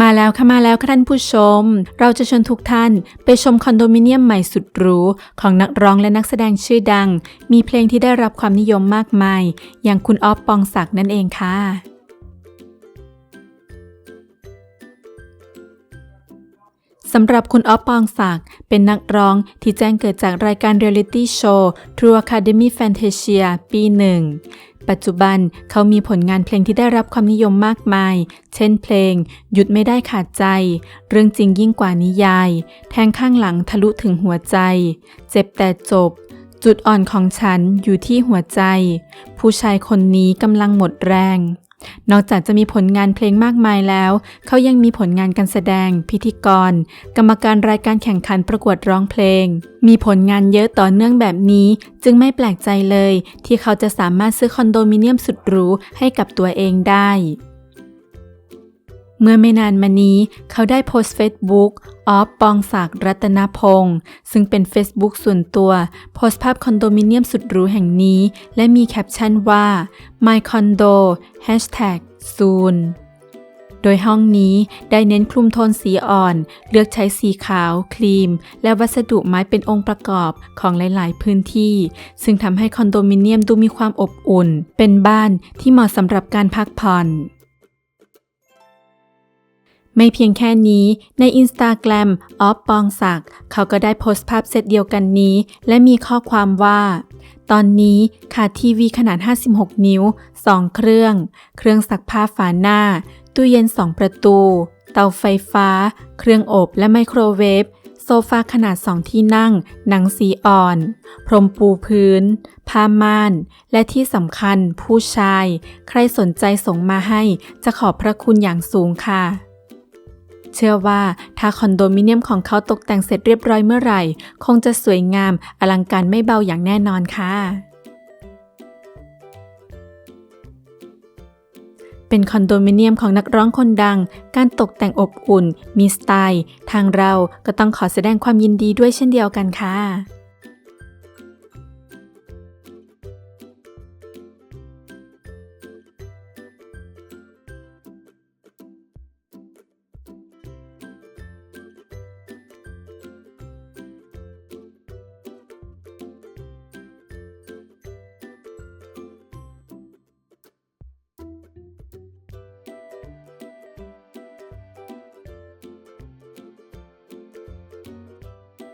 มาแล้วค่ะมาแล้วค่ะท่านผู้ชม เราจะชวนทุกท่านไปชมคอนโดมิเนียมใหม่สุดหรูของนักร้องและนักแสดงชื่อดัง มีเพลงที่ได้รับความนิยมมากมาย อย่างคุณออฟปองศักดิ์นั่นเองค่ะสำหรับคุณออฟปองศักดิ์เป็นนักร้องที่แจ้งเกิดจากรายการเรียลิตี้โชว์ True Academy Fantasia ปีหนึ่ง ปัจจุบันเขามีผลงานเพลงที่ได้รับความนิยมมากมาย เช่นเพลง หยุดไม่ได้ขาดใจ เรื่องจริงยิ่งกว่านิยาย แทงข้างหลังทะลุถึงหัวใจ เจ็บแต่จบ จุดอ่อนของฉันอยู่ที่หัวใจ ผู้ชายคนนี้กำลังหมดแรง นอกจากจะมีผลงานเพลงมากมายแล้ว เขายังมีผลงานการแสดง พิธีกร กรรมการรายการแข่งขันประกวดร้องเพลง มีผลงานเยอะต่อเนื่องแบบนี้ จึงไม่แปลกใจเลย ที่เขาจะสามารถซื้อคอนโดมิเนียมสุดหรูให้กับตัวเองได้ เมื่อไม่นานมานี้เขาได้โพสต์ Facebook ออฟปองศักดิ์รัตนพงศ์ซึ่งเป็น Facebook ส่วนตัว โพสต์ภาพคอนโดมิเนียมสุดหรูแห่งนี้ และมีแคปชั่นว่า my condo hashtag soon โดยห้องนี้ได้เน้นคลุมโทนสีอ่อน เลือกใช้สีขาว ครีม และวัสดุไม้เป็นองค์ประกอบของหลาย ๆ พื้นที่ ซึ่งทำให้คอนโดมิเนียมดูมีความอบอุ่น เป็นบ้านที่เหมาะสำหรับการพักผ่อน ไม่เพียงแค่นี้ใน Instagram ออฟปองศักดิ์เขาก็ได้โพสต์ภาพเซตเดียวกันนี้ และมีข้อความว่า ตอนนี้ขาดทีวีขนาด 56 นิ้ว 2 เครื่อง เครื่องซักผ้าฝาหน้า ตู้เย็น 2 ประตู เตาไฟฟ้า เครื่องอบและไมโครเวฟโซฟาขนาด 2 ที่นั่ง หนังสีอ่อน พรมปูพื้น ผ้าม่าน และที่สำคัญผู้ชาย ใครสนใจส่งมาให้จะขอบพระคุณอย่างสูงค่ะ เชื่อว่าถ้าคอนโดมิเนียมของเขาตกแต่งเสร็จเรียบร้อยเมื่อไหร่ คงจะสวยงามอลังการไม่เบาอย่างแน่นอนค่ะเป็นคอนโดมิเนียมของนักร้องคนดัง การตกแต่งอบอุ่น มีสไตล์ ทางเราก็ต้องขอแสดงความยินดีด้วยเช่นเดียวกันค่ะ